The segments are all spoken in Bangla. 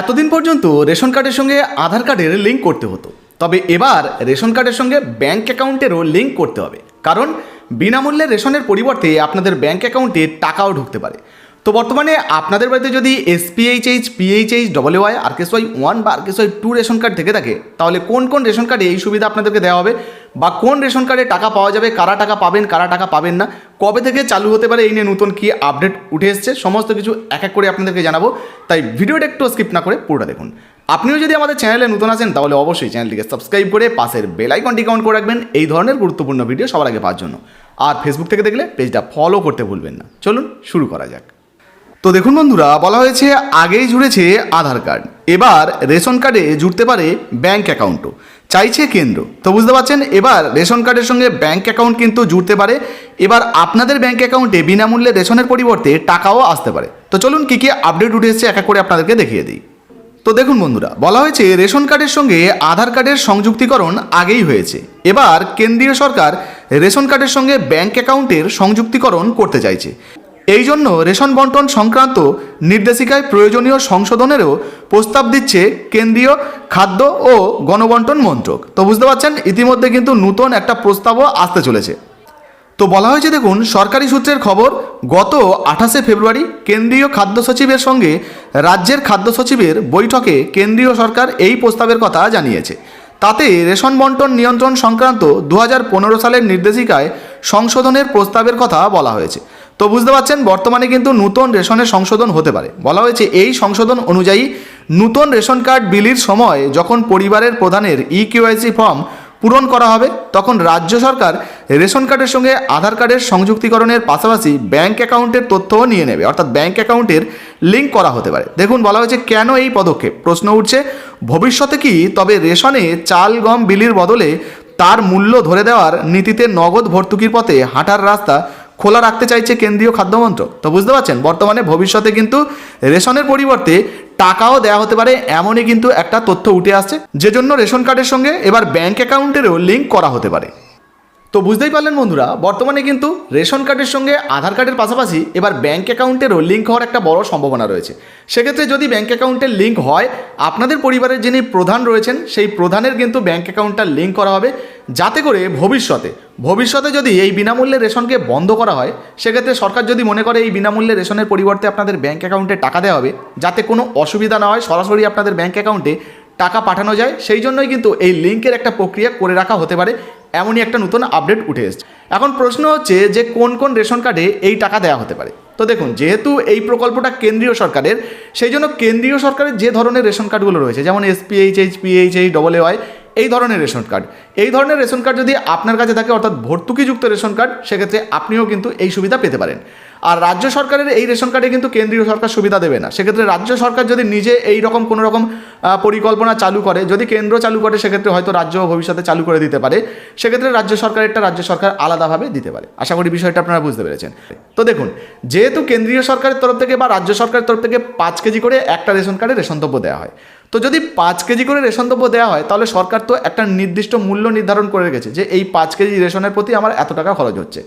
এতদিন পর্যন্ত রেশন কার্ডের সঙ্গে আধার কার্ডের লিঙ্ক করতে হতো। তবে এবার রেশন কার্ডের সঙ্গে ব্যাঙ্ক অ্যাকাউন্টেরও লিঙ্ক করতে হবে। কারণ বিনামূল্যে রেশনের পরিবর্তে আপনাদের ব্যাঙ্ক অ্যাকাউন্টে টাকাও ঢুকতে পারে। তো বর্তমানে আপনাদের বাড়িতে যদি SPHH PHH double Y RKSY one বা আরকেসওয়াই টু রেশন কার্ড থেকে থাকে, তাহলে কোন কোন রেশন কার্ডে এই সুবিধা আপনাদেরকে দেওয়া হবে? বা কোন রেশন কার্ডে টাকা পাওয়া যাবে, কারা টাকা পাবেন, কারা টাকা পাবেন না, কবে থেকে চালু হতে পারে এই নিয়ে নতুন কি আপডেট উঠে এসছে, সমস্ত কিছু এক এক করে আপনাদেরকে জানাব। তাই ভিডিওটা একটু স্কিপ না করে পুরোটা দেখুন। আপনিও যদি আমাদের চ্যানেলে নতুন আছেন, তাহলে অবশ্যই চ্যানেলটিকে সাবস্ক্রাইব করে পাশের বেল আইকনটি কাউন্ট করে রাখবেন। এই ধরনের গুরুত্বপূর্ণ ভিডিও সবার আগে পাওয়ার জন্য। আর ফেসবুক থেকে দেখলে পেজটা ফলো করতে ভুলবেন না। চলুন শুরু করা যাক। তো দেখুন বন্ধুরা, বলা হয়েছে আগেই জুড়েছে আধার কার্ড। এবার রেশন কার্ডে জুড়তে পারে ব্যাংক অ্যাকাউন্টও চাইছে কেন্দ্র। তো বুঝতে পারছেন, এবার রেশন কার্ডের সঙ্গে ব্যাংক অ্যাকাউন্ট কিন্তু জুড়তে পারে। এবার আপনাদের ব্যাংক অ্যাকাউন্টে বিনামূল্যে রেশনের পরিবর্তে টাকাও আসতে পারে। তো চলুন কী কী আপডেট উঠে এসেছে এক এক করে আপনাদেরকে দেখিয়ে দিই। তো দেখুন বন্ধুরা, বলা হয়েছে রেশন কার্ডের সঙ্গে আধার কার্ডের সংযুক্তিকরণ আগেই হয়েছে। এবার কেন্দ্রীয় সরকার রেশন কার্ডের সঙ্গে ব্যাংক অ্যাকাউন্টের সংযুক্তিকরণ করতে চাইছে। এই জন্য রেশন বন্টন সংক্রান্ত নির্দেশিকায় প্রয়োজনীয় সংশোধনেরও প্রস্তাব দিচ্ছে কেন্দ্রীয় খাদ্য ও গণবন্টন মন্ত্রক। তো বুঝতে পারছেন, ইতিমধ্যে কিন্তু নতুন একটা প্রস্তাবও আসতে চলেছে। তো বলা হয়েছে দেখুন, সরকারি সূত্রের খবর, গত আঠাশে ফেব্রুয়ারি কেন্দ্রীয় খাদ্য সচিবের সঙ্গে রাজ্যের খাদ্য সচিবের বৈঠকে কেন্দ্রীয় সরকার এই প্রস্তাবের কথা জানিয়েছে। তাতে রেশন বন্টন নিয়ন্ত্রণ সংক্রান্ত দু হাজার পনেরো সালের নির্দেশিকায় সংশোধনের প্রস্তাবের কথা বলা হয়েছে। তো বুঝতে পারছেন, বর্তমানে কিন্তু নতুন রেশনের সংশোধন হতে পারে। বলা হয়েছে, এই সংশোধন অনুযায়ী নতুন রেশন কার্ড বিলির সময় যখন পরিবারের প্রধানের ই কেওয়াইসি ফর্ম পূরণ করা হবে, তখন রাজ্য সরকার রেশন কার্ডের সঙ্গে আধার কার্ডের সংযুক্তিকরণের পাশাপাশি ব্যাঙ্ক অ্যাকাউন্টের তথ্যও নিয়ে নেবে। অর্থাৎ ব্যাঙ্ক অ্যাকাউন্টের লিঙ্ক করা হতে পারে। দেখুন, বলা হয়েছে, কেন এই পদক্ষেপ? প্রশ্ন উঠছে, ভবিষ্যতে কি তবে রেশনে চাল, গম বিলির বদলে তার মূল্য ধরে দেওয়ার নীতিতে নগদ ভর্তুকির পথে হাঁটার রাস্তা খোলা রাখতে চাইছে কেন্দ্রীয় খাদ্যমন্ত্রক তো বুঝতে পারছেন, বর্তমানে ভবিষ্যতে কিন্তু রেশনের পরিবর্তে টাকাও দেওয়া হতে পারে, এমনই কিন্তু একটা তথ্য উঠে আসছে। যে জন্য রেশন কার্ডের সঙ্গে এবার ব্যাংক অ্যাকাউন্টেরও লিঙ্ক করা হতে পারে। তো বুঝতেই পারলেন বন্ধুরা, বর্তমানে কিন্তু রেশন কার্ডের সঙ্গে আধার কার্ডের পাশাপাশি এবার ব্যাঙ্ক অ্যাকাউন্টেরও লিঙ্ক হওয়ার একটা বড় সম্ভাবনা রয়েছে। সেক্ষেত্রে যদি ব্যাঙ্ক অ্যাকাউন্টের লিঙ্ক হয়, আপনাদের পরিবারের যিনি প্রধান রয়েছেন, সেই প্রধানের কিন্তু ব্যাঙ্ক অ্যাকাউন্টটা লিঙ্ক করা হবে যাতে করে ভবিষ্যতে ভবিষ্যতে যদি এই বিনামূল্যে রেশনকে বন্ধ করা হয়, সেক্ষেত্রে সরকার যদি মনে করে এই বিনামূল্যে রেশনের পরিবর্তে আপনাদের ব্যাঙ্ক অ্যাকাউন্টে টাকা দেওয়া হবে, যাতে কোনো অসুবিধা না হয়, সরাসরি আপনাদের ব্যাঙ্ক অ্যাকাউন্টে টাকা পাঠানো যায়, সেই জন্যই কিন্তু এই লিঙ্কের একটা প্রক্রিয়া করে রাখা হতে পারে। এমনই একটা নতুন আপডেট উঠে এসছে। এখন প্রশ্ন হচ্ছে যে কোন কোন রেশন কার্ডে এই টাকা দেওয়া হতে পারে? তো দেখুন, যেহেতু এই প্রকল্পটা কেন্দ্রীয় সরকারের, সেই জন্য কেন্দ্রীয় সরকারের যে ধরনের রেশন কার্ডগুলো রয়েছে, যেমন SPHH PHH double A Y এই ধরনের রেশন কার্ড। এই ধরনের রেশন কার্ড যদি আপনার কাছে থাকে, অর্থাৎ ভর্তুকিযুক্ত রেশন কার্ড, সেক্ষেত্রে আপনিও কিন্তু এই সুবিধা পেতে পারেন। আর রাজ্য সরকারের এই রেশন কার্ডে কিন্তু কেন্দ্রীয় সরকার সুবিধা দেবে না। সেক্ষেত্রে রাজ্য সরকার যদি নিজে এই রকম কোনো রকম পরিকল্পনা চালু করে, যদি কেন্দ্র চালু করে, সেক্ষেত্রে হয়তো রাজ্য ভবিষ্যতে চালু করে দিতে পারে। সেক্ষেত্রে রাজ্য সরকারেরটা রাজ্য সরকার আলাদাভাবে দিতে পারে। আশা করি বিষয়টা আপনারা বুঝতে পেরেছেন। তো দেখুন, যেহেতু কেন্দ্রীয় সরকারের তরফ থেকে বা রাজ্য সরকারের তরফ থেকে পাঁচ কেজি করে একটা রেশন কার্ডে রেশন দ্রব্য দেওয়া হয় তো যদি পাঁচ কেজি করে রেশন দ্রব্য দেওয়া হয়, তাহলে সরকার তো একটা নির্দিষ্ট মূল্য নির্ধারণ করে রেখেছে যে এই পাঁচ কেজি রেশনের প্রতি আমার এত টাকা খরচ হচ্ছে।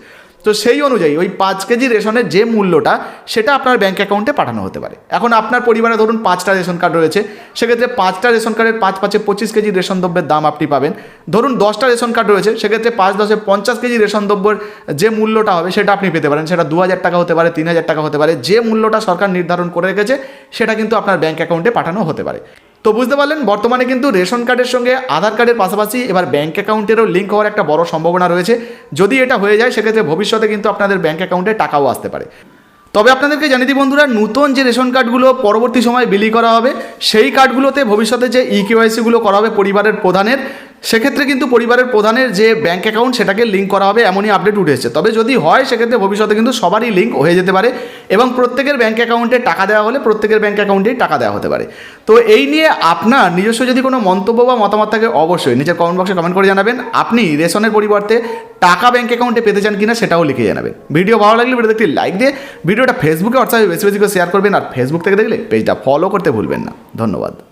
তো সেই অনুযায়ী ওই পাঁচ কেজি রেশনের যে মূল্যটা, সেটা আপনার ব্যাঙ্ক অ্যাকাউন্টে পাঠানো হতে পারে। এখন আপনার পরিবারে ধরুন পাঁচটা রেশন কার্ড রয়েছে, সেক্ষেত্রে পাঁচটা রেশন কার্ডের পাঁচ পাঁচে পঁচিশ কেজি রেশন দ্রব্যের দাম আপনি পাবেন। ধরুন দশটা রেশন কার্ড রয়েছে, সেক্ষেত্রে পাঁচ দশে পঞ্চাশ কেজি রেশন দ্রব্যের যে মূল্যটা হবে, সেটা আপনি পেতে পারেন। সেটা দু হাজার টাকা হতে পারে, তিন হাজার টাকা হতে পারে, যে মূল্যটা সরকার নির্ধারণ করে রেখেছে, সেটা কিন্তু আপনার ব্যাঙ্ক অ্যাকাউন্টে পাঠানো হতে পারে। তো বুঝতে পারলেন, বর্তমানে কিন্তু রেশন কার্ডের সঙ্গে আধার কার্ডের পাশাপাশি এবার ব্যাঙ্ক অ্যাকাউন্টেরও লিঙ্ক হওয়ার একটা বড় সম্ভাবনা রয়েছে। যদি এটা হয়ে যায়, সেক্ষেত্রে ভবিষ্যতে কিন্তু আপনাদের ব্যাঙ্ক অ্যাকাউন্টে টাকাও আসতে পারে। তবে আপনাদেরকে জানিয়ে দিই বন্ধুরা, নতুন যে রেশন কার্ডগুলো পরবর্তী সময় বিলি করা হবে, সেই কার্ডগুলোতে ভবিষ্যতে যে ই কেওয়াইসিগুলো করা হবে পরিবারের প্রধানের সেক্ষেত্রে কিন্তু পরিবারের প্রধানের যে ব্যাঙ্ক অ্যাকাউন্ট সেটাকে লিঙ্ক করা হবে এমনই আপডেট উঠেছে। তবে যদি হয়, সেক্ষেত্রে ভবিষ্যতে কিন্তু সবারই লিঙ্ক হয়ে যেতে পারে এবং প্রত্যেকের ব্যাঙ্ক অ্যাকাউন্টে টাকা দেওয়া হলে প্রত্যেকের ব্যাঙ্ক অ্যাকাউন্টেই টাকা দেওয়া হতে পারে। তো এই নিয়ে আপনার নিজস্ব যদি কোনো মন্তব্য বা মতামত থাকে, অবশ্যই নিচের কমেন্ট বক্সে কমেন্ট করে জানাবেন। আপনি রেশনের পরিবর্তে টাকা ব্যাঙ্ক অ্যাকাউন্টে পেতে চান কিনা সেটাও লিখে জানাবেন। ভিডিও ভালো লাগলে ভিডিও দেখতে লাইক দিয়ে ভিডিওটা ফেসবুকে হোয়াটসঅ্যাপে বেশি বেশি করে শেয়ার করবেন আর ফেসবুক থেকে দেখলে পেজটা ফলো করতে ভুলবেন না। ধন্যবাদ।